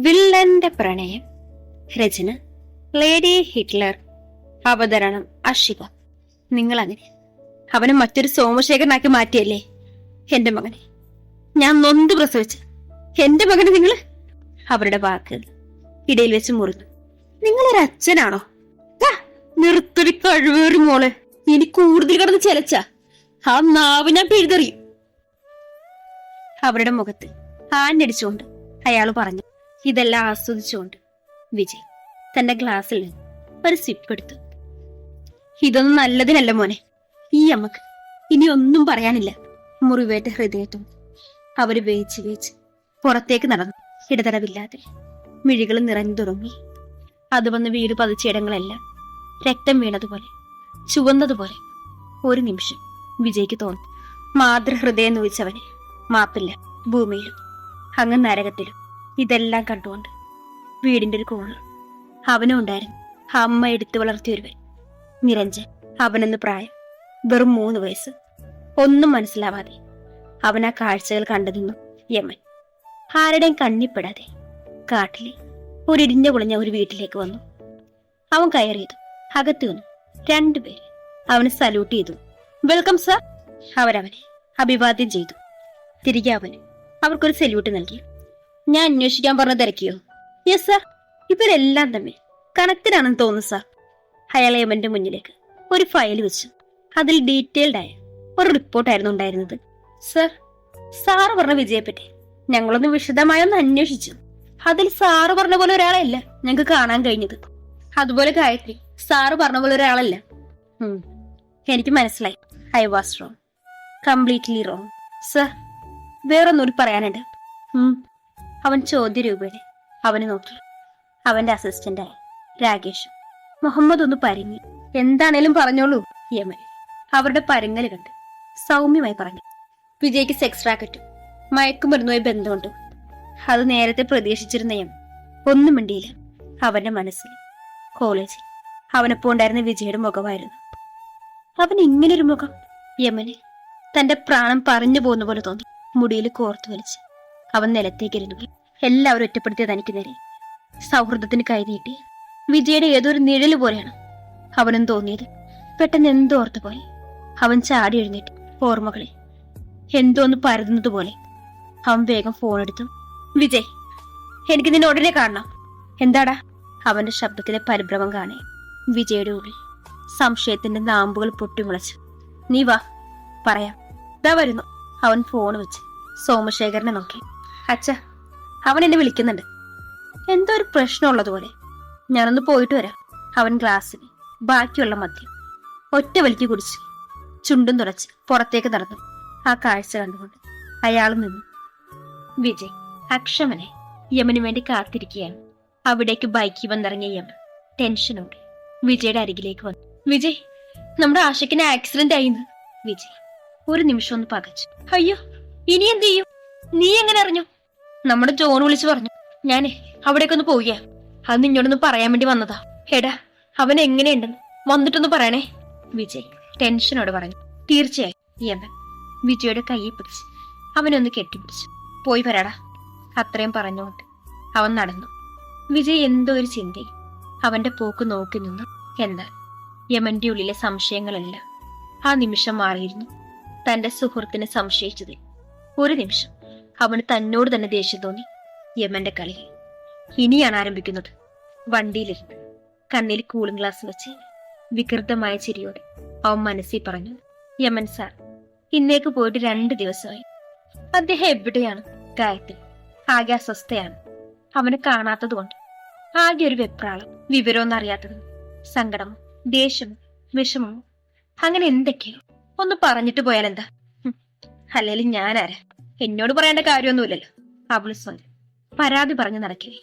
വില്ലന്റെ പ്രണയം. രചന lady Hitler. അവതരണം അഷിക നിങ്ങൾ അങ്ങനെ അവനെ മറ്റൊരു സോമശേഖരനാക്കി മാറ്റിയല്ലേ? എന്റെ മകനെ. ഞാൻ നൊന്ത് പ്രസവിച്ച. എന്റെ മകനെ നിങ്ങൾ അവരുടെ വാക്ക് ഇടയിൽ വെച്ച് മുറിഞ്ഞു. നിങ്ങളൊരു അച്ഛനാണോ? നിർത്തടി കഴിവേറി മോൾ. ഇനി കൂടുതൽ കിടന്ന് ചെലച്ച. ആ നാവ് ഞാൻ പിഴുതെറിയും. അവരുടെ മുഖത്ത് ആഞ്ഞടിച്ചുകൊണ്ട് അയാൾ പറഞ്ഞു. ഇതെല്ലാം ആസ്വദിച്ചുകൊണ്ട് വിജയ് തന്റെ ഗ്ലാസ്സിൽ ഒരു സിപ്പ് എടുത്തു. ഇതൊന്നും നല്ലതിനല്ല മോനെ. ഈ അമ്മയ്ക്ക് ഇനി ഒന്നും പറയാനില്ല. മുറിവേറ്റ ഹൃദയത്തും അവർ വേച്ച് വേച്ച് പുറത്തേക്ക് നടന്നു. ഇടതടവില്ലാതെ മിഴികൾ നിറഞ്ഞു തുടങ്ങി അത് വന്ന് വീട് പതിച്ചയിടങ്ങളെല്ലാം രക്തം വീണതുപോലെ ചുവന്നതുപോലെ ഒരു നിമിഷം വിജയ്ക്ക് തോന്നി. മാതൃഹൃദയം നോയിച്ചവനെ മാപ്പില്ല ഭൂമിയിലും അങ്ങ് നരകത്തിലും. ഇതെല്ലാം കണ്ടുകൊണ്ട് വീടിന്റെ ഒരു കോണിൽ അവനും ഉണ്ടായിരുന്നു. അമ്മ എടുത്തു വളർത്തിയൊരുവൻ നിരഞ്ജൻ അവനെന്ന് പ്രായം വെറും മൂന്ന് വയസ്സ്. ഒന്നും മനസ്സിലാവാതെ അവൻ ആ കാഴ്ചകൾ കണ്ടു നിന്നു യമൻ. ആരുടെയും കണ്ണിപ്പെടാതെ കാട്ടിലെ ഒരിടിഞ്ഞ കുളഞ്ഞ ഒരു വീട്ടിലേക്ക് വന്നു. അവൻ കയറിയതു അകത്തു വന്നു രണ്ടുപേര് അവന് സല്യൂട്ട് ചെയ്തു. വെൽക്കം സർ അവരവനെ അഭിവാദ്യം ചെയ്തു. തിരികെ അവന് അവർക്കൊരു സല്യൂട്ട് നൽകി. ഞാൻ അന്വേഷിക്കാൻ പറഞ്ഞ തിരക്കിയോ? യെസ് സാർ ഇവരെല്ലാം തമ്മിൽ കണക്റ്റഡാണെന്ന് തോന്നുന്നു സാർ അയാൾ ഹേമന്റെ മുന്നിലേക്ക് ഒരു ഫയൽ വെച്ചു. അതിൽ ഡീറ്റെയിൽഡായ ഒരു റിപ്പോർട്ടായിരുന്നു ഉണ്ടായിരുന്നത്. സർ സാറ് പറഞ്ഞ വിജയപ്പറ്റി ഞങ്ങളൊന്ന് വിശദമായി ഒന്ന് അന്വേഷിച്ചു. അതിൽ സാറ് പറഞ്ഞ പോലെ ഒരാളല്ല ഞങ്ങൾക്ക് കാണാൻ കഴിഞ്ഞത്. അതുപോലെ ഗായത്രി സാറ് പറഞ്ഞ പോലെ ഒരാളല്ല. എനിക്ക് മനസ്സിലായി. I was wrong completely wrong sir വേറൊന്നുകൂടി പറയാനുണ്ട്. അവൻ ചോദ്യരൂപേണെ അവനെ നോക്കി. അവന്റെ അസിസ്റ്റന്റായി രാകേഷ്. മുഹമ്മദ് ഒന്ന് പരങ്ങി. എന്താണേലും പറഞ്ഞോളൂ യമൻ. അവരുടെ പരങ്ങൽ കണ്ട് സൗമ്യമായി പറഞ്ഞു. വിജയ്ക്ക് സെക്സ് റാക്കറ്റും മയക്കുമരുന്നുമായി ബന്ധമുണ്ട്. അത് നേരത്തെ പ്രതീക്ഷിച്ചിരുന്ന യം ഒന്നും മിണ്ടിയില്ല. അവന്റെ മനസ്സിൽ കോളേജിൽ അവനൊപ്പം ഉണ്ടായിരുന്ന വിജയുടെ മുഖമായിരുന്നു. അവൻ ഇങ്ങനൊരു മുഖം യമന് തന്റെ പ്രാണം പറഞ്ഞു പോകുന്ന പോലെ തോന്നി. മുടിയിൽ കോർത്തു വലിച്ച്. അവൻ നിലത്തേക്കിരുന്നു എല്ലാവരും ഒറ്റപ്പെടുത്തിയ തനിക്ക് നേരെ. സൗഹൃദത്തിന് കൈനീട്ടി വിജയുടെ ഏതൊരു നിഴൽ പോലെയാണ് അവനും തോന്നിയത്. പെട്ടെന്ന് എന്തോ ഓർത്ത അവൻ ചാടി എഴുന്നേറ്റ്. ഓർമ്മകളെ. എന്തോ ഒന്ന് പരതുന്നത് പോലെ. അവൻ വേഗം ഫോൺ എടുത്തു. വിജയ് എനിക്ക് നിന്നെ ഉടനെ കാണണം. എന്താടാ? അവന്റെ ശബ്ദത്തിലെ പരിഭ്രമം കാണേ. വിജയുടെ ഉള്ളിൽ സംശയത്തിന്റെ നാമ്പുകൾ പൊട്ടിമുളച്ചു. നീ വാ. പറയാം. ഇതാ വരുന്നു. അവൻ ഫോൺ വെച്ച് സോമശേഖരനെ നോക്കി. അച്ഛ അവൻ എന്നെ വിളിക്കുന്നുണ്ട്. എന്തോ ഒരു പ്രശ്നമുള്ളതുപോലെ ഞാനൊന്ന് പോയിട്ട് വരാം. അവൻ ഗ്ലാസ്സിൽ ബാക്കിയുള്ള മദ്യം. ഒറ്റ വലിക്ക് കുടിച്ച് ചുണ്ടും തുടച്ച് പുറത്തേക്ക് നടന്നു. ആ കാഴ്ച കണ്ടുകൊണ്ട് അയാൾ നിന്നു. വിജയ് അക്ഷമനെ യമന് വേണ്ടി കാത്തിരിക്കുകയാണ്. അവിടേക്ക് ബൈക്കിൽ വന്നിറങ്ങിയ യമൻ ടെൻഷനോടെ വിജയുടെ അരികിലേക്ക് വന്നു. വിജയ് നമ്മുടെ ആശയ്ക്കിന് ആക്സിഡന്റ് ആയിന്ന്. വിജയ് ഒരു നിമിഷം ഒന്ന് പകച്ചു. അയ്യോ ഇനി എന്ത് ചെയ്യും? നീ എങ്ങനെ അറിഞ്ഞു? നമ്മുടെ ജോൺ വിളിച്ചു പറഞ്ഞു ഞാനേ അവിടേക്ക് ഒന്ന് പോവുക അത് നിന്നോടൊന്ന് പറയാൻ വേണ്ടി വന്നതാ. എടാ അവൻ എങ്ങനെയുണ്ടെന്ന് വന്നിട്ടൊന്ന് പറയണേ. വിജയ് ടെൻഷനോട് പറഞ്ഞു തീർച്ചയായും യമൻ വിജയുടെ കൈയെ പിടിച്ച് അവനൊന്ന് കെട്ടിപ്പിടിച്ചു. പോയി വരാടാ അത്രയും പറഞ്ഞുകൊണ്ട് അവൻ നടന്നു. വിജയ് എന്തോ ഒരു ചിന്തയും അവന്റെ പോക്ക് നോക്കി നിന്നു. എന്നാൽ യമന്റെ ഉള്ളിലെ സംശയങ്ങളെല്ലാം ആ നിമിഷം മാറിയിരുന്നു. തന്റെ സുഹൃത്തിനെ സംശയിച്ചതിൽ ഒരു നിമിഷം. അവന് തന്നോട് തന്നെ ദേഷ്യം തോന്നി. യമന്റെ കളി. ഇനിയാണ് ആരംഭിക്കുന്നത്. വണ്ടിയിലിരുന്ന് കണ്ണിൽ കൂളിംഗ് ഗ്ലാസ് വെച്ച് വികൃതമായ ചിരിയോടെ അവൻ മനസ്സിൽ പറഞ്ഞു യമൻ സാർ ഇന്നേക്ക് പോയിട്ട് രണ്ട് ദിവസമായി. അദ്ദേഹം എവിടെയാണ്? ഗായത്രി. ആകെ അസ്വസ്ഥയാണ്. അവനെ കാണാത്തത് കൊണ്ട്. ആകെ ഒരു വെപ്രാളം വിവരമൊന്നും അറിയാത്തത്. സങ്കടമോ ദേഷ്യമോ വിഷമമോ അങ്ങനെ എന്തൊക്കെയോ. ഒന്ന് പറഞ്ഞിട്ട് ഹും, അല്ലേലും ഞാനാരാ? എന്നോട് പറയേണ്ട കാര്യമൊന്നുമില്ലല്ലോ. അവൾ സ്വയം പരാതി പറഞ്ഞു നടക്കേ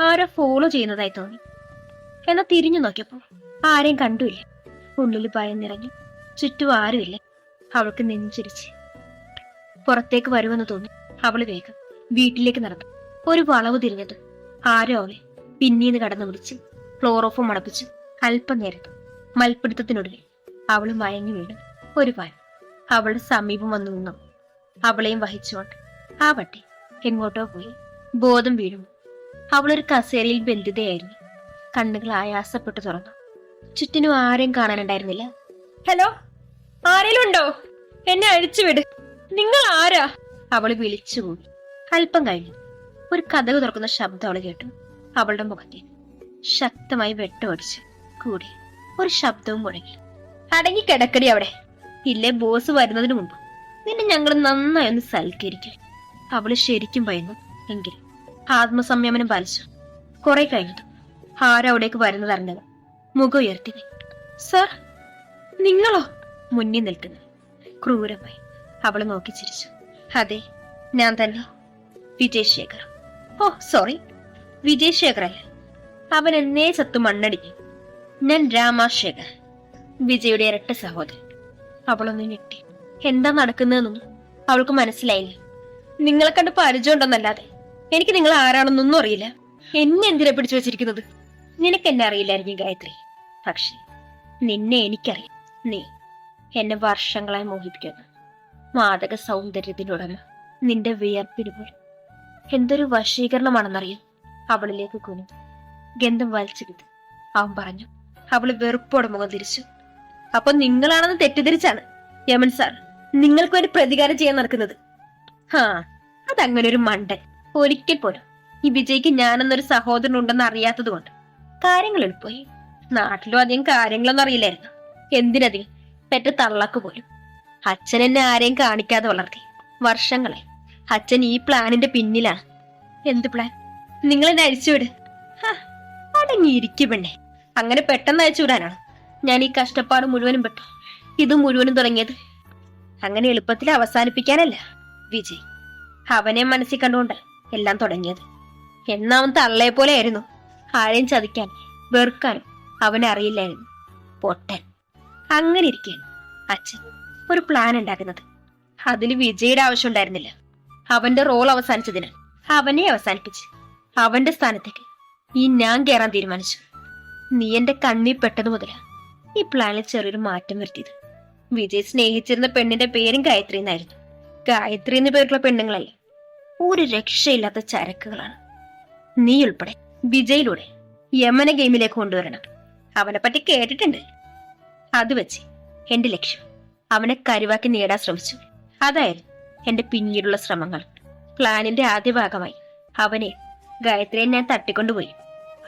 ആരോ ഫോളോ ചെയ്യുന്നതായി തോന്നി. എന്നാ തിരിഞ്ഞു നോക്കിയപ്പോ ആരെയും കണ്ടുമില്ല ഉള്ളിൽ നിറഞ്ഞു. ചുറ്റും ആരുമില്ല അവൾക്ക് നെഞ്ചിരിച്ച് പുറത്തേക്ക് വരുമെന്ന് തോന്നി. അവൾ വേഗം വീട്ടിലേക്ക് നടന്നു. ഒരു വളവ് തിരിഞ്ഞത് ആരോ അവളെ പിന്നീന്ന് കടന്നു വിളിച്ച് ക്ലോറോഫും മണപ്പിച്ചു അല്പനേരത്ത് മൽപ്പിടുത്തത്തിനൊടുവിൽ അവൾ മയങ്ങി വീണു. ഒരു പാൻ അവളുടെ സമീപം വന്നു നിന്നു. അവളെയും വഹിച്ചുകൊണ്ട്. ആവട്ടെ വട്ടി എങ്ങോട്ടോ പോയി. ബോധം വീഴും അവളൊരു കസേരയിൽ ബന്ധിതയായിരുന്നു. കണ്ണുകൾ ആയാസപ്പെട്ടു തുറന്നു. ചുറ്റിനും ആരെയും കാണാനുണ്ടായിരുന്നില്ല. ഹലോ ആരെങ്കിലും ഉണ്ടോ എന്നെ അഴിച്ചുവിട് നിങ്ങൾ ആരാ? അവൾ വിളിച്ചു പോയി അല്പം കഴിഞ്ഞു. ഒരു കഥക് തുറക്കുന്ന ശബ്ദം അവൾ കേട്ടു. അവളുടെ മുഖത്തിൽ ശക്തമായി വെട്ടമടിച്ചു കൂടി. ഒരു ശബ്ദവും മുടങ്ങി അടങ്ങി കിടക്കടി അവിടെ. ഇല്ലേ ബോസ് വരുന്നതിന് മുമ്പ്. നിന്നെ ഞങ്ങൾ നന്നായി ഒന്ന് സൽക്കരിക്കും. അവൾ ശരിക്കും ഭയന്നു. എങ്കിൽ ആത്മസംയമനം പാലിച്ചു. കുറെ കഴിഞ്ഞു ആരോ അവിടേക്ക് വരുന്നത് മുഖം ഉയർത്തി. സർ നിങ്ങളോ? മുന്നിൽ നിൽക്കുന്നു. ക്രൂരമായി അവൾ നോക്കി ചിരിച്ചു. അതെ ഞാൻ തന്നെ. Vijay Shekhar oh sorry. വിജയ് ശേഖർ അല്ല അവൻ എന്നേ സത്ത് മണ്ണടിഞ്ഞു ഞാൻ രാമാശേഖർ. വിജയുടെ ഇരട്ട സഹോദരൻ. അവളൊന്ന് ഞെട്ടി. എന്താ നടക്കുന്നതെന്നൊന്നും അവൾക്ക് മനസ്സിലായില്ല. നിങ്ങളെ കണ്ട് പരിചയമുണ്ടെന്നല്ലാതെ എനിക്ക് നിങ്ങൾ ആരാണെന്നൊന്നും അറിയില്ല. എന്നെ എന്തിനാ പിടിച്ചു വെച്ചിരിക്കുന്നത്? നിനക്ക് എന്നെ അറിയില്ലായിരിക്കും ഗായത്രി. പക്ഷെ നിന്നെ എനിക്കറിയാം. നീ എന്നെ വർഷങ്ങളായി മോഹിപ്പിക്കുന്നു. മാതക സൗന്ദര്യത്തിനുടമ നിന്റെ വിയർപ്പിന് എന്തൊരു വശീകരണമാണെന്നറിയാം. അവളിലേക്ക് കുനിഞ്ഞു. ഗന്ധം വലിച്ചെടുത്ത് അവൻ പറഞ്ഞു അവൾ വെറുപ്പോടെ മുഖം തിരിച്ചു. അപ്പൊ നിങ്ങളാണെന്ന് തെറ്റിദ്ധരിച്ചാണ് യമൻ സാർ. നിങ്ങൾക്ക് വേണ്ടി പ്രതികാരം ചെയ്യാൻ നടക്കുന്നത്. ഹാ അതങ്ങനെ ഒരു മണ്ടൻ. ഒരിക്കൽ പോലും. ഈ വിജയ്ക്ക് ഞാനെന്നൊരു സഹോദരൻ ഉണ്ടെന്ന് അറിയാത്തത് കൊണ്ട്. കാര്യങ്ങൾ എളുപ്പമായി. നാട്ടിലും അധികം കാര്യങ്ങളൊന്നും അറിയില്ലായിരുന്നു. എന്തിനധികം? പെറ്റ തള്ളക്ക് പോലും. അച്ഛൻ എന്നെ ആരെയും കാണിക്കാതെ വളർത്തി. വർഷങ്ങളെ അച്ഛൻ ഈ പ്ലാനിന്റെ പിന്നിലാണ്. എന്ത് പ്ലാൻ? നിങ്ങൾ എന്നെ അഴിച്ചുവിട് അടങ്ങിയിരിക്കു പെണ്ണെ. അങ്ങനെ പെട്ടെന്ന് അയച്ചുവിടാനാണ് ഞാൻ ഈ കഷ്ടപ്പാട് മുഴുവനും പെട്ടു. ഇത് മുഴുവനും തുടങ്ങിയത് അങ്ങനെ എളുപ്പത്തിൽ അവസാനിപ്പിക്കാനല്ല. വിജയ് അവനെ മനസ്സിൽ കണ്ടുകൊണ്ട് എല്ലാം തുടങ്ങിയത്. എന്നവൻ തള്ളയെ പോലെ ആയിരുന്നു. ആരെയും ചതിക്കാൻ വെറുക്കാനും അവനെ അറിയില്ലായിരുന്നു. പൊട്ടൻ. അങ്ങനെ ഇരിക്കുകയാണ് അച്ഛൻ. ഒരു പ്ലാൻ ഉണ്ടാക്കുന്നത്. അതിന് വിജയുടെ ആവശ്യം ഉണ്ടായിരുന്നില്ല. അവന്റെ റോൾ അവസാനിച്ചതിന് അവനെ അവസാനിപ്പിച്ച് അവന്റെ സ്ഥാനത്തേക്ക് ഈ ഞാൻ കയറാൻ തീരുമാനിച്ചു. നീ എന്റെ കണ്ണി പെട്ടത് മുതലാ ഈ പ്ലാനിൽ ചെറിയൊരു മാറ്റം വരുത്തിയത്. വിജയ് സ്നേഹിച്ചിരുന്ന പെണ്ണിന്റെ പേരും ഗായത്രി എന്നായിരുന്നു. ഗായത്രി എന്ന പേരുള്ള പെണ്ണുങ്ങളല്ലേ ഒരു രക്ഷയില്ലാത്ത ചരക്കുകളാണ്. നീ ഉൾപ്പെടെ വിജയിലൂടെ യമന ഗെയിമിലേക്ക് കൊണ്ടുവരണം. അവനെ പറ്റി കേട്ടിട്ടുണ്ട്. അത് വെച്ച് എന്റെ ലക്ഷ്യം അവനെ കരുവാക്കി നേടാൻ ശ്രമിച്ചു. അതായിരുന്നു എന്റെ പിന്നീടുള്ള ശ്രമങ്ങൾ. പ്ലാനിന്റെ ആദ്യ ഭാഗമായി അവനെ ഗായത്രിയെ ഞാൻ തട്ടിക്കൊണ്ടുപോയി.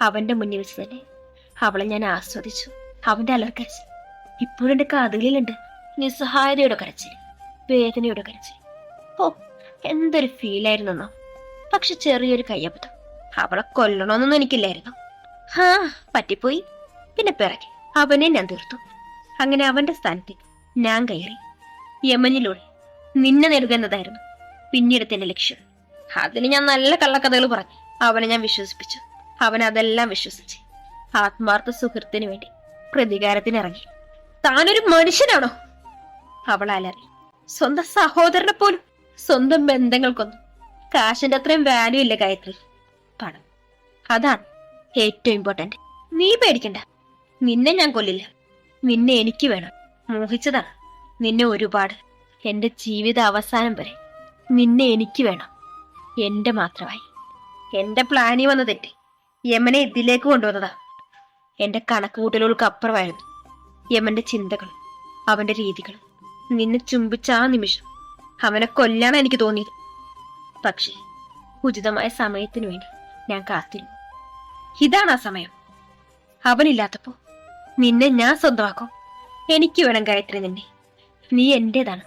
അവന്റെ മുന്നിൽ വെച്ച് തന്നെ അവളെ ഞാൻ ആസ്വദിച്ചു. അവന്റെ അലർക്കാശ് ഇപ്പോഴും എന്റെ കാതുകളിലുണ്ട്. നിസ്സഹായതയുടെ കരച്ചിൽ വേദനയുടെ കരച്ചിൽ ഓ എന്തൊരു ഫീലായിരുന്നെന്നോ പക്ഷെ ചെറിയൊരു കയ്യബദ്ധം. അവളെ കൊല്ലണമെന്നൊന്നും എനിക്കില്ലായിരുന്നു. ഹാ പറ്റിപ്പോയി. പിന്നെ പിറകെ. അവനെ ഞാൻ തീർത്തു. അങ്ങനെ അവന്റെ സ്ഥാനത്ത് ഞാൻ കയറി. യമനിലൂടെ നിന്നെ നേടുക എന്നതായിരുന്നു പിന്നീട് എന്റെ ലക്ഷ്യം. അതിന് ഞാൻ നല്ല കള്ളക്കഥകൾ പറഞ്ഞു. അവനെ ഞാൻ വിശ്വസിപ്പിച്ചു. അവൻ അതെല്ലാം വിശ്വസിച്ച് ആത്മാർത്ഥ സുഹൃത്തിന് വേണ്ടി പ്രതികാരത്തിനിറങ്ങി. താനൊരു മനുഷ്യനാണോ? അവൾ അലറി. സ്വന്തം സഹോദരനെ പോലും സ്വന്തം ബന്ധങ്ങൾക്കൊന്നും. കാശിന്റെ അത്രയും വാല്യൂ ഇല്ല ഗായത്രി. പണം. അതാണ് ഏറ്റവും ഇമ്പോർട്ടന്റ് നീ പേടിക്കണ്ട. നിന്നെ ഞാൻ കൊല്ലില്ല. നിന്നെ എനിക്ക് വേണം. മോഹിച്ചതാണ്. നിന്നെ ഒരുപാട്. എന്റെ ജീവിത അവസാനം വരെ നിന്നെ എനിക്ക് വേണം. എന്റെ മാത്രമായി. എന്റെ പ്ലാനി വന്ന തെറ്റ് യമനെ ഇതിലേക്ക് കൊണ്ടുവന്നതാ. എന്റെ കണക്കുകൂട്ടലുകൾക്ക് അപ്പുറമായിരുന്നു യമന്റെ ചിന്തകളും അവന്റെ രീതികളും. നിന്നെ ചുംബിച്ച ആ നിമിഷം. അവനെ കൊല്ലാണ് എനിക്ക് തോന്നിയത്. പക്ഷേ ഉചിതമായ സമയത്തിനു വേണ്ടി ഞാൻ കാത്തിരുന്നു. ഇതാണ് ആ സമയം. അവനില്ലാത്തപ്പോ നിന്നെ ഞാൻ സ്വന്തമാക്കും? എനിക്ക് വേണം ഗായത്രി നിന്നെ. നീ എന്റേതാണ്.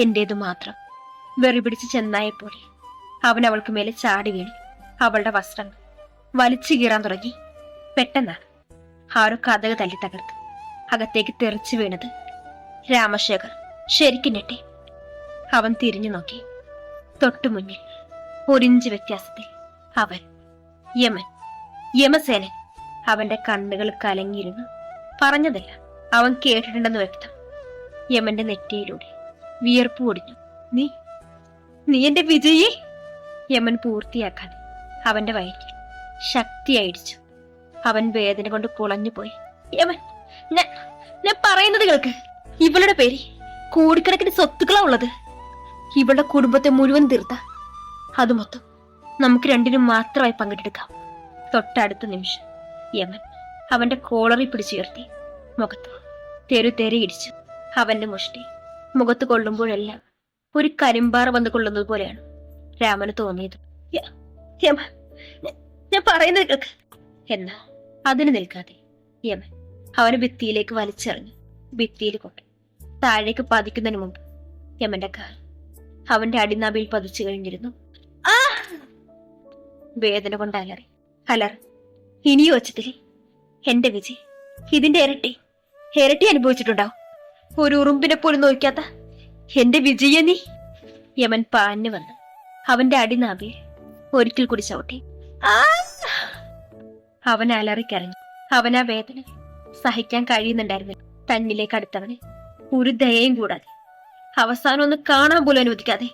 എന്റേതു മാത്രം. വെറി പിടിച്ച് ചെന്നായപ്പോലെ അവൻ അവൾക്ക് മേലെ ചാടി വീണു. അവളുടെ വസ്ത്രങ്ങൾ വലിച്ചു കീറാൻ തുടങ്ങി. പെട്ടെന്നാണ് ആരോ കഥക തല്ലി തകർത്ത്. അകത്തേക്ക് തെറിച്ചു വീണത് രാമശേഖർ. ശരിക്കും ഞെട്ടി. അവൻ തിരിഞ്ഞു നോക്കി. തൊട്ടു മുന്നിൽ ഒരിഞ്ച് വ്യത്യാസത്തിൽ അവൻ യമൻ യമസേനൻ അവന്റെ കണ്ണുകൾ കലങ്ങിയിരുന്നു. പറഞ്ഞതല്ല അവൻ കേട്ടിട്ടുണ്ടെന്ന് വ്യക്തം. യമന്റെ നെറ്റിയിലൂടെ വിയർപ്പ് ഒടിഞ്ഞു നീ നീ എന്റെ വിജയി? യമൻ പൂർത്തിയാക്കാതെ അവന്റെ വയറ്റിൽ ശക്തിയായിടിച്ചു അവൻ വേദന കൊണ്ട് കുളഞ്ഞു പോയി യമൻ ഞാൻ ഞാൻ പറയുന്നത് കേൾക്ക്. ഇവളുടെ പേര് കോടിക്കണക്കിന് സ്വത്തുക്കളാ ഉള്ളത്. ഇവളുടെ കുടുംബത്തെ മുഴുവൻ തീർത്ത. അത് മൊത്തം നമുക്ക് രണ്ടിനും മാത്രമായി പങ്കിട്ടെടുക്കാം. തൊട്ടടുത്ത നിമിഷം യമൻ അവന്റെ കോളറി പിടിച്ചുയർത്തി മുഖത്ത് തെരു തെരയിടിച്ചു അവന്റെ മുഷ്ടി മുഖത്ത് കൊള്ളുമ്പോഴെല്ലാം ഒരു കരിമ്പാറ വന്ന് കൊള്ളുന്നത് പോലെയാണ് രാമന് തോന്നിയത്. ഞാൻ പറയുന്നത് കേൾക്ക്. എന്നാ അതിന് നിൽക്കാതെ യമൻ അവനെ ഭിത്തിയിലേക്ക് വലിച്ചെറിഞ്ഞു. ഭിത്തിയിൽ കൊണ്ട് താഴേക്ക് പതിക്കുന്നതിന് മുമ്പ് യമന്റെ കാൽ അവന്റെ അടിനാഭിയിൽ പതിച്ചു കഴിഞ്ഞിരുന്നു. വേദന കൊണ്ട് അലറി. അലറി ഇനിയും ഒച്ചത്തിൽ എന്റെ വിജയ് ഇതിന്റെ ഇരട്ടി. ഇരട്ടി അനുഭവിച്ചിട്ടുണ്ടാവും. ഒരു ഉറുമ്പിനെ പോലും നോക്കാത്ത എന്റെ വിജയ നീ. യമൻ പാഞ്ഞു വന്ന്. അവന്റെ അടിനാഭിയിൽ ഒരിക്കൽ കൂടി ചവിട്ടി! അവൻ അലറിക്കരഞ്ഞു. അവൻ ആ വേദന സഹിക്കാൻ കഴിയുന്നുണ്ടായിരുന്നില്ല. തന്നിലേക്ക് അടുത്തവന് ഒരു ദയയും കൂടാതെ. അവസാനം ഒന്ന് കാണാൻ പോലും അനുവദിക്കാതെ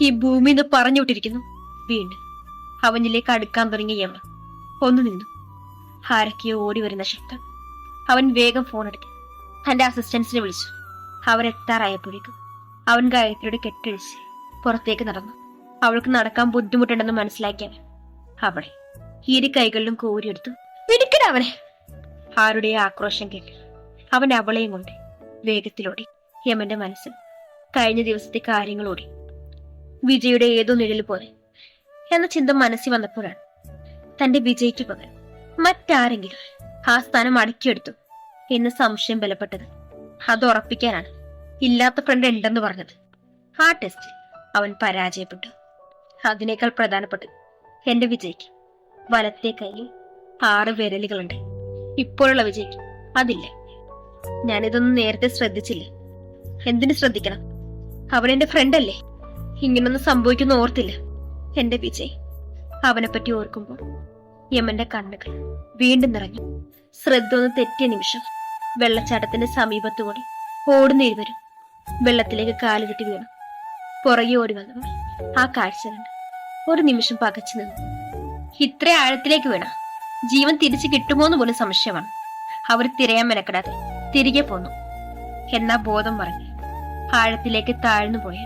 ഈ ഭൂമി എന്ന് പറഞ്ഞു വിട്ടിരിക്കുന്നു. വീണ്ടും അവനിലേക്ക് അടുക്കാൻ തുടങ്ങിയ അമ്മ ഒന്നു നിന്നു. ആരൊക്കെയോ ഓടി വരുന്ന ശബ്ദം. അവൻ വേഗം ഫോൺ എടുത്തു. തന്റെ അസിസ്റ്റൻസിനെ വിളിച്ചു. അവരെത്താറായപ്പോഴേക്കും അവൻ ഗായത്രിയുടെ കെട്ടഴിച്ച് പുറത്തേക്ക് നടന്നു. അവൾക്ക് നടക്കാൻ ബുദ്ധിമുട്ടുണ്ടെന്ന് മനസ്സിലാക്കിയവൻ അവളെ ഇരു കൈകളിലും കോരിയെടുത്തു പിടിക്കണ അവനെ! ആരുടെ ആക്രോശം കേട്ടു അവൻ അവളെയും കൊണ്ട് വേഗത്തിലോടി യമന്റെ മനസ്സിൽ കഴിഞ്ഞ ദിവസത്തെ കാര്യങ്ങളോടി വിജയുടെ ഏതോ നിഴൽ പോലെ എന്ന ചിന്ത മനസ്സിൽ വന്നപ്പോഴാണ് തന്റെ വിജയ്ക്ക് പകരം മറ്റാരെങ്കിലും ആ സ്ഥാനം അടക്കിയെടുത്തു എന്ന് സംശയം ബലപ്പെട്ടത്. അത് ഉറപ്പിക്കാനാണ് ഇല്ലാത്ത ഫ്രണ്ട് ഉണ്ടെന്ന് പറഞ്ഞത്. ആ ടെസ്റ്റിൽ അവൻ പരാജയപ്പെട്ടു. അതിനേക്കാൾ പ്രധാനപ്പെട്ടത് എന്റെ വിജയ്ക്ക് വലത്തെ കയ്യിൽ ആറ് വിരലുകളുണ്ട്. ഇപ്പോഴുള്ള വിജയ്ക്ക് അതില്ല. ഞാനിതൊന്നും നേരത്തെ ശ്രദ്ധിച്ചില്ല? എന്തിനു ശ്രദ്ധിക്കണം? അവൻ എന്റെ ഫ്രണ്ടല്ലേ ഇങ്ങനൊന്നും സംഭവിക്കുന്ന ഓർത്തില്ല. എന്റെ വിജയ് അവനെപ്പറ്റി ഓർക്കുമ്പോൾ യമന്റെ കണ്ണുകൾ വീണ്ടും നിറഞ്ഞു. ശ്രദ്ധ ഒന്ന് തെറ്റിയ നിമിഷം വെള്ളച്ചാട്ടത്തിന്റെ സമീപത്തുകൂടി ഓടുന്ന ഇരുവരും വെള്ളത്തിലേക്ക് കാലുകെട്ടി വീണു. പുറകെ ഓടി വന്നവർ ആ കാഴ്ച കണ്ട് ഒരു നിമിഷം പകച്ചു നിന്നു. ഇത്ര ആഴത്തിലേക്ക് വീണ ജീവൻ തിരിച്ചു കിട്ടുമോ എന്ന് പോലും സംശയമാണ്. അവർ തിരയാൻ മെനക്കെടാതെ തിരികെ പോന്നു. എന്നാ ബോധം പറഞ്ഞു ആഴത്തിലേക്ക് താഴ്ന്നു പോയ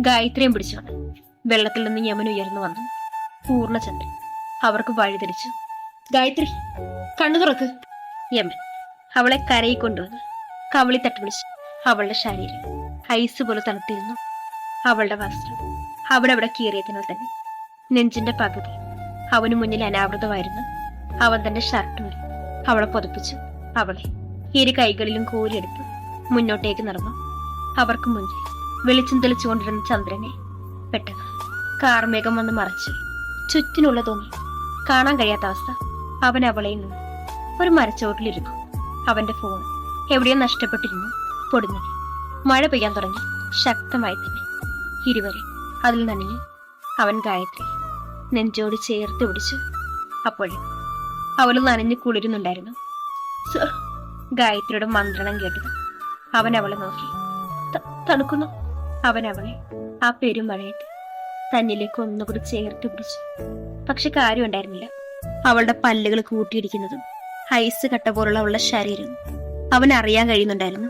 ഗായത്രിയും പിടിച്ചോണ്ട് വെള്ളത്തിൽ നിന്ന് യമൻ ഉയർന്നു വന്നു. പൂർണചന്ദ്രൻ അവർക്ക് വഴിതിരിച്ചു ഗായത്രി കണ്ണു തുറക്ക്. യമൻ അവളെ കരയിൽ കൊണ്ടുവന്ന്. കവളി തട്ടി വിളിച്ചു അവളുടെ ശരീരം ഐസ് പോലെ തണുത്തിരുന്നു. അവളുടെ വസ്ത്രം അവിടെ അവിടെ കീറിയതിനാൽ തന്നെ. നെഞ്ചിന്റെ പകുതി അവന് മുന്നിൽ അനാവൃതമായിരുന്നു. അവൻ തന്റെ ഷർട്ട് അവളെ പൊതുപ്പിച്ചു. അവളെ ഇരു കൈകളിലും കോരിയെടുത്ത് മുന്നോട്ടേക്ക് നടന്നു. അവർക്ക് മുന്നിൽ വെളിച്ചം തെളിച്ചുകൊണ്ടിരുന്ന ചന്ദ്രനെ പെട്ടെന്ന് കാർമേഘം വന്ന് മറച്ചു ചുറ്റിനുള്ള തോന്നി കാണാൻ കഴിയാത്ത അവസ്ഥ. അവൻ അവളെ നിന്ന് ഒരു മരച്ചോട്ടിലിരുന്നു. അവന്റെ ഫോൺ എവിടെയോ നഷ്ടപ്പെട്ടിരുന്നു. പൊടുന്നു മഴ പെയ്യാൻ തുടങ്ങി. ശക്തമായി തന്നെ. ഇരുവരെ അതിൽ നനഞ്ഞു അവൻ ഗായത്രി നെഞ്ചോട് ചേർത്ത് പിടിച്ചു അപ്പോഴും അവൾ നനഞ്ഞു കുളിരുന്നുണ്ടായിരുന്നു. സർ ഗായത്രിയുടെ മന്ത്രണം കേട്ടത് അവൻ അവളെ നോക്കി. "ത- തണുക്കുന്നു. അവൻ അവളെ ആ പെരുമഴയത്ത് തന്നിലേക്ക് ഒന്നുകൂടി ചേർത്ത് പിടിച്ചു. പക്ഷെ കാര്യം ഉണ്ടായിരുന്നില്ല. അവളുടെ പല്ലുകൾ കൂട്ടിയിടിക്കുന്നതും ഐസ് കട്ട പോലുള്ള അവളുടെ ശരീരം അവൻ അറിയാൻ കഴിയുന്നുണ്ടായിരുന്നു.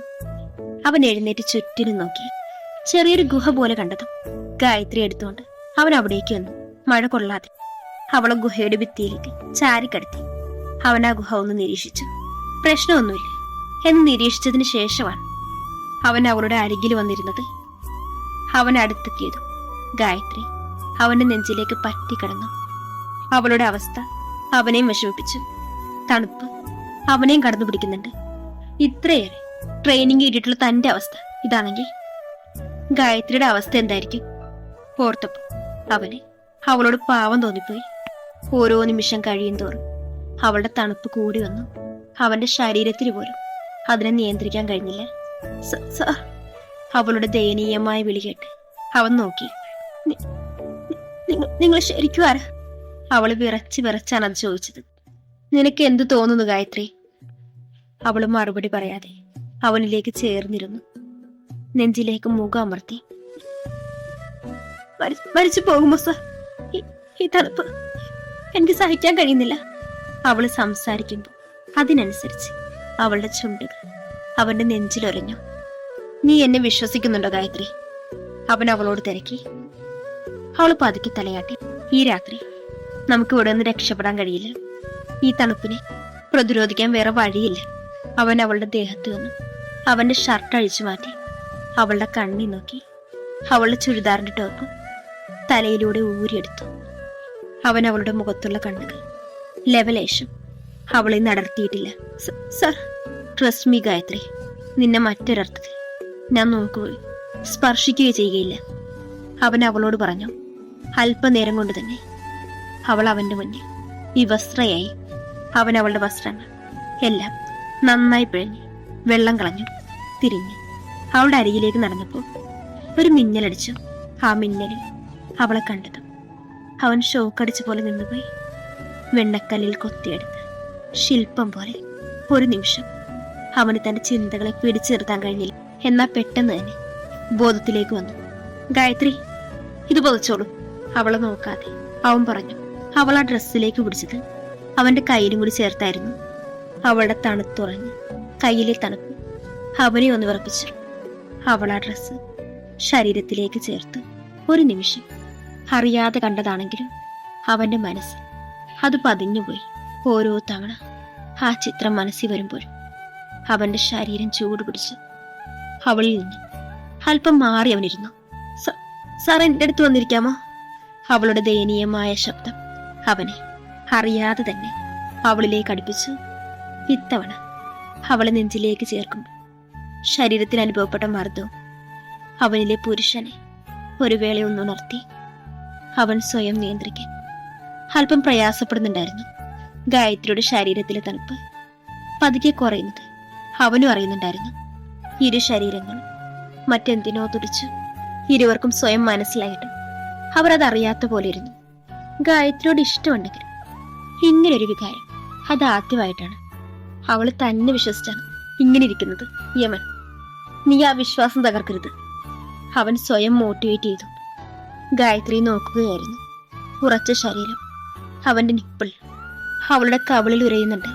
അവൻ എഴുന്നേറ്റ് ചുറ്റിനും നോക്കി. ചെറിയൊരു ഗുഹ പോലെ കണ്ടതും ഗായത്രി എടുത്തുകൊണ്ട് അവൻ അവിടേക്ക് വന്നു. മഴ കൊള്ളാതെ അവളെ ഗുഹയുടെ ഭിത്തിയിലേക്ക് ചാരിക്കടത്തി. അവൻ ആ ഗുഹ ഒന്ന് നിരീക്ഷിച്ചു. പ്രശ്നമൊന്നുമില്ല. എന്ന് നിരീക്ഷിച്ചതിന് ശേഷമാണ് അവൻ അവളുടെ അരികിൽ വന്നിരുന്നത്. അവൻ അടുത്തെത്തിയതും ഗായത്രി അവന്റെ നെഞ്ചിലേക്ക് പറ്റിക്കിടന്നു. അവളുടെ അവസ്ഥ അവനെയും വിഷമിപ്പിച്ചു. തണുപ്പ് അവനെയും കടന്നു പിടിക്കുന്നുണ്ട് ഇത്രയേറെ ട്രെയിനിങ് കിട്ടിയിട്ടുള്ള തന്റെ അവസ്ഥ ഇതാണെങ്കിൽ ഗായത്രിയുടെ അവസ്ഥ എന്തായിരിക്കും? ഓർത്തപ്പോ അവന് അവളോട് പാവം തോന്നിപ്പോയി. ഓരോ നിമിഷം കഴിയും തോറും അവളുടെ തണുപ്പ് കൂടി വന്നു. അവന്റെ ശരീരത്തിന് പോലും അതിനെ നിയന്ത്രിക്കാൻ കഴിഞ്ഞില്ല. അവളുടെ ദയനീയമായ വിളി കേട്ട് അവൻ നോക്കി. "നി- നി- നിങ്ങൾ- ശരിക്കും ആരാ? അവൾ വിറച്ച് വിറച്ചാണ് അത് ചോദിച്ചത്. നിനക്ക് എന്തു തോന്നുന്നു ഗായത്രി? അവൾ മറുപടി പറയാതെ അവനിലേക്ക് ചേർന്നിരുന്നു. നെഞ്ചിലേക്ക് മുഖം അമർത്തി. മരിച്ചു പോകുമോ സർ? ഈ- തണുപ്പ് എനിക്ക് സഹിക്കാൻ കഴിയുന്നില്ല. അവൾ സംസാരിക്കുമ്പോൾ അതിനനുസരിച്ച് അവളുടെ ചുണ്ടുകൾ അവന്റെ നെഞ്ചിലൊരഞ്ഞു നീ എന്നെ വിശ്വസിക്കുന്നുണ്ടോ ഗായത്രി? അവൻ അവളോട് തിരക്കി. അവൾ പതുക്കി തലയാട്ടി. ഈ രാത്രി നമുക്ക് ഇവിടെ നിന്ന് രക്ഷപ്പെടാൻ കഴിയില്ല. ഈ തണുപ്പിനെ പ്രതിരോധിക്കാൻ വേറെ വഴിയില്ല. അവൻ അവളുടെ ദേഹത്ത് വന്നു. അവന്റെ ഷർട്ട് അഴിച്ചു മാറ്റി അവളുടെ കണ്ണി നോക്കി അവളുടെ ചുരിദാറിന്റെ ടോപ്പ് തലയിലൂടെ ഊരിയെടുത്തു. അവൻ അവളുടെ മുഖത്തുള്ള കണ്ണുകൾ ലെവലേശം അവളെ നടത്തിയിട്ടില്ല സർ ട്രസ്റ്റ് മീ ഗായത്രി. നിന്നെ മറ്റൊരർത്ഥത്തിൽ ഞാൻ നോക്കുകയും സ്പർശിക്കുകയോ ചെയ്യുകയില്ല. അവൻ അവളോട് പറഞ്ഞു അല്പനേരം കൊണ്ട് തന്നെ. അവൾ അവന്റെ മുന്നിൽ വിവസ്ത്രയായി അവൻ അവളുടെ വസ്ത്രങ്ങൾ എല്ലാം നന്നായി പിഴഞ്ഞ് വെള്ളം കളഞ്ഞു തിരിഞ്ഞ് അവളുടെ അരികിലേക്ക് നടന്നപ്പോൾ ഒരു മിന്നലടിച്ചു. ആ മിന്നലിൽ അവളെ കണ്ടതും അവൻ ഷോക്കടിച്ച പോലെ നിന്നുപോയി. വെണ്ണക്കല്ലിൽ കൊത്തിയെടുത്ത് ശില്പം പോലെ. ഒരു നിമിഷം. അവന് തന്റെ ചിന്തകളെ പിടിച്ചു നിർത്താൻ കഴിഞ്ഞില്ല. എന്നാ പെട്ടെന്ന് തന്നെ ബോധത്തിലേക്ക് വന്നു. ഗായത്രി ഇത് പൊതച്ചോളൂ അവളെ നോക്കാതെ അവൻ പറഞ്ഞു അവൾ ആ ഡ്രസ്സിലേക്ക് പിടിച്ചത് അവന്റെ കയ്യിലും കൂടി ചേർത്തായിരുന്നു. അവളുടെ തണുത്തുറഞ്ഞ് കയ്യിലെ തണുപ്പ് അവനെ ഒന്ന് വിറപ്പിച്ചു. അവൾ ആ ഡ്രസ്സ് ശരീരത്തിലേക്ക് ചേർത്ത്. ഒരു നിമിഷം. അറിയാതെ കണ്ടതാണെങ്കിലും അവന്റെ മനസ്സ് അത് പതിഞ്ഞുപോയി. ഓരോ തവണ ആ ചിത്രം മനസ്സിൽ വരുമ്പോൾ അവന്റെ ശരീരം ചൂട് പിടിച്ച് അവളിൽ നിന്ന് അല്പം മാറി അവനിരുന്നു. "സ- സാർ എന്റെ അടുത്ത് വന്നിരിക്കാമോ? അവളുടെ ദയനീയമായ ശബ്ദം അവനെ അറിയാതെ തന്നെ അവളിലേക്ക് അടുപ്പിച്ചു. ഇത്തവണ അവളെ നെഞ്ചിലേക്ക് ചേർക്കുമ്പോൾ ശരീരത്തിൽ അനുഭവപ്പെട്ട മർദ്ദവും അവനിലെ പുരുഷനെ ഒരു വേള ഒന്നുണർത്തി അവൻ സ്വയം നിയന്ത്രിക്കാൻ അല്പം പ്രയാസപ്പെടുന്നുണ്ടായിരുന്നു. ഗായത്രിയുടെ ശരീരത്തിലെ തണുപ്പ് പതുക്കെ കുറയുന്നത് അവനും അറിയുന്നുണ്ടായിരുന്നു. ഇരു ശരീരങ്ങളും മറ്റെന്തിനോ തുടിച്ചു ഇരുവർക്കും സ്വയം മനസ്സിലായിട്ട് അവർ അതറിയാത്ത പോലെ ഇരുന്നു ഗായത്രിയോട് ഇഷ്ടമുണ്ടെങ്കിൽ ഇങ്ങനൊരു വികാരം അത് ആദ്യമായിട്ടാണ് അവൾ തന്നെ വിശ്വസിച്ചാണ് ഇങ്ങനെ ഇരിക്കുന്നത് യമൻ. നീ ആ വിശ്വാസം തകർക്കരുത്. അവൻ സ്വയം മോട്ടിവേറ്റ് ചെയ്തു. ഗായത്രി നോക്കുകയായിരുന്നു. ഉറച്ച ശരീരം അവന്റെ നിപ്പിൾ അവളുടെ കവിളിൽ ഉരയുന്നുണ്ട്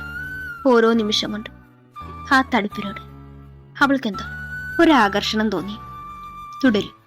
ഓരോ നിമിഷം കൊണ്ട് ആ തടുപ്പിനോട് അവൾക്കെന്തോ ഒരാകർഷണം തോന്നി. തുടരും.